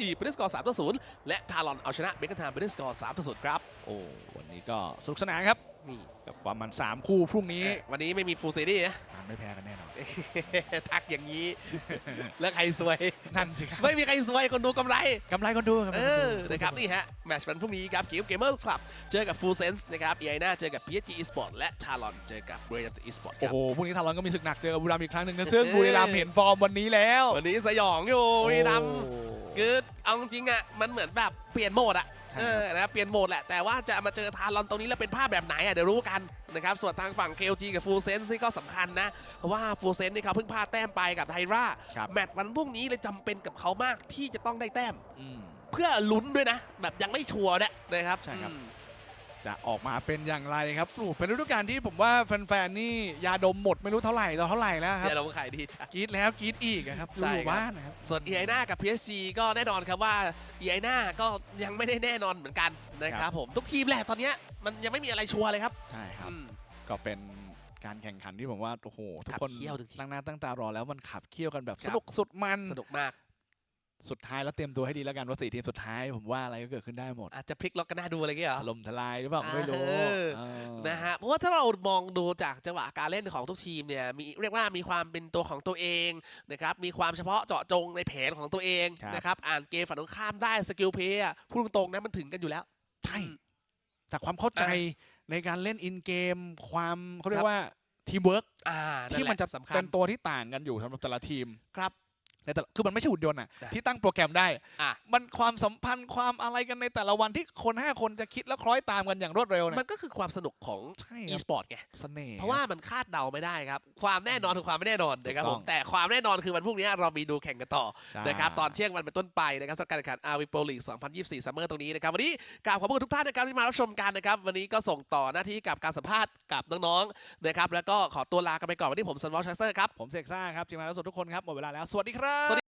PSG เป็นสกอร์3ต่อ0และทารอนเอาชนะเบคแฮมเป็นสกอร์3ต่อ0ครับโอ้วันนี้ก็สนุกสนานครับนี่กับประมาณ3คู่พรุ่งนี้เอ๊ะวันนี้ไม่มีฟูลซีรีส์นะอ่านไม่แพ้กันแน่นอน ทักอย่างนี้ แล้วใครสวย นั่นสิครับ ไม่มีใครสวยคนดูกำไรกำไรคนดูกำไรเอคนดูอนะครับนี่ฮะ แมตช์วันพรุ่งนี้ครับเกมเกมเมอร์คลับ เจอกับ Full Sense นะครับเอไอน่าเจอกับ PSG Esport และชาลอนเจอกับ b r i l l i a n t Esport คโอ้รับโหพรุ่งนี้ทารอนก็มีศึกหนักเจอกับบุรีรัมย์อีกครั้งหนึ่งนะซึ่งบุรีรัมย์เห็นฟอร์มวันนี้แล้ว วันนี้สยองอยู่วีดโอ้ำ คือเอาจริงๆอะมันเหมือนแบบเปลี่ยนโหมดอะใช่เออนะครับเปลี่ยนโหมดแหละแต่ว่าจะมาเจอทารอนตรงนี้แล้วเป็นภาพแบบไหนอะเดี๋ยวรู้กันนะครับส่วนทางฝั่ง KLG กับ Full Sense นี่ก็สำคัญนะ เพราะว่า Full Sense นี่เขาเพิ่งพลาดแต้มไปกับไทร่าครับ แมตช์วันพรุ่งนี้เลยจำเป็นกับเขามากที่จะต้องได้แต้ม อืม เพื่อลุ้นด้วยนะ แบบยังไม่ชัวร์ด้วยนะครับใช่ครับ อืม จะออกมาเป็นอย่างไรครับโอ้โหเป็นฤดูกาลที่ผมว่าแฟนๆนี่ยาดมหมดไม่รู้เท่าไหร่ต่อเท่าไหร่แล้วครับเดี๋ยวเราขายดีจ้ะกรีดแล้วกรีดอีกอะครับใช่อยู่ครับบ้านนะครับส่วน e i n a กับ PSG ก็แน่นอนครับว่า e i n a ก็ยังไม่ได้แน่นอนเหมือนกันนะคครัรับบผมทุกทีมแหละตอนเนี้ยมันยังไม่มีอะไรชัวร์เลยครับใช่ครับอืมก็เป็นการแข่งขันที่ผมว่าโอ้โหทุกขับคนเคี่ยวทุกทีตั้งหน้าตั้งตารอแล้วมันขับเคี่ยวกันแบบครัสบนุกสุดมันสนุกมาก สุดท้ายแล้วเตรียมตัวให้ดีแล้วกันว่าสี่ทีมสุดท้ายผมว่าอะไรก็เกิดขึ้นได้หมด อาจจะพลิกล็อกกันหน้าดูอะไรเงี้ยเหรอถล่มทลายหรือเปล่าไม่รู้เออเออนะฮะเพราะว่าถ้าเรามองดูจากจังหวะการเล่นของทุกทีมเนี่ยมีเรียกว่ามีความเป็นตัวของตัวเองนะครับมีความเฉพาะเจาะจงในแผนของตัวเองนะครับอ่านเกมฝั่งตรงข้ามได้สกิลเพย์อะพูดตรงๆนะมันถึงกันอยู่แล้วใช่อืมแต่ความเข้าใจอ่ในการเล่นอินเกม ความเขาเรียครักบว่าทีมเวิร์กอ่าที่มันจะสำคัญเป็นตัวที่ต่างกันอยู่สำหรับแต่ละทีมครับ ในแต่ละคือมันไม่ใช่หุ่นยนต์อะอะที่ตั้งโปรแกรมได้ อะมันความสัมพันธ์ความอะไรกันในแต่ละวันที่คนห้าคนจะคิดแล้วคล้อยตามกันอย่างรวดเร็วมัเนี่ยนก็คือความสนุกของ ใช่ e ครับสปอร์ตไง เสน่ห์ เพราะว่ามันคาดเดาไม่ได้ครับ ความแน่นอนคือความไม่แน่นอนนะครับถูผกต้มองแต่ความแน่นอนคือวันพรุ่งนี้เรามีดูแข่งกันต่อ ใช่ นะครับตอนเที่ยงวันเป็นต้นไปนะครับสำหรับการแข่งขันอาวิโปลีก 2024 ซัมเมอร์ตรงนี้นะครับวันนี้กราบขอบคุณทุกท่านนะครับที่มารับชมกันนะครับวันนี้ก็ส่งต่อหน้าที่กับการสัมภาษณ์กับน้องๆนะครับแล้วก็ขอตัวลากันไปก่อนวันนี้ผมซันวอลชัสเตอร์ครับ ผมเสกซ่าครับทีมงานและสดทุกคนครับ หมดเวลาแล้ว สวัสดีครับสวัสดีそれ。